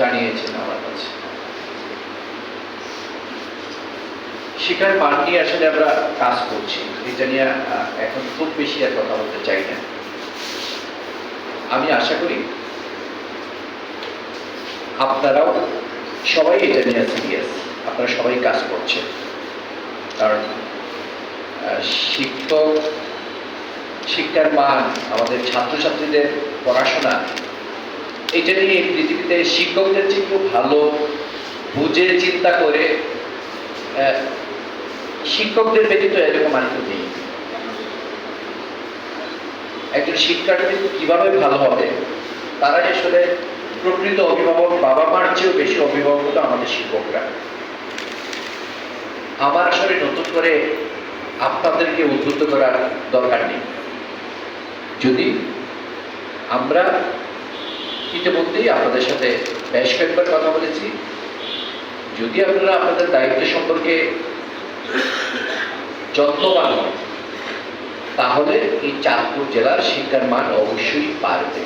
জানিয়েছেন আমার কাছে। শিক্ষার মান আসলে আমরা কাজ করছি, এটা নিয়ে এখন খুব বেশি আর কথা বলতে চাই না। আমি আশা করি আপনারাও সবাই এটা নিয়ে সিরিয়াস আপনারা সবাই কাজ করছেন। কারণ শিক্ষক, শিক্ষার মান, আমাদের ছাত্রছাত্রীদের পড়াশোনা এটা নিয়ে পৃথিবীতে শিক্ষকদের কেউ ভালো বুঝে চিন্তা করে শিক্ষকদের ব্যতীত এরকম আর নেই। একজন শিক্ষার্থী কীভাবে ভালো হবে তারা আসলে প্রকৃত অভিভাবক বাবা মার চেয়েও বেশি অভিভাবক আমাদের শিক্ষকরা। আমার আসলে নতুন করে আপনাদেরকে উদ্বুদ্ধ করার দরকার নেই। যদি আমরা ইতিমধ্যেই আপনাদের সাথে বেশ কয়েকবার কথা বলেছি। যদি আপনারা আপনাদের দায়িত্ব সম্পর্কে যত্নবান হন, তাহলে এই চাঁদপুর জেলার শিক্ষার মান অবশ্যই বাড়বে।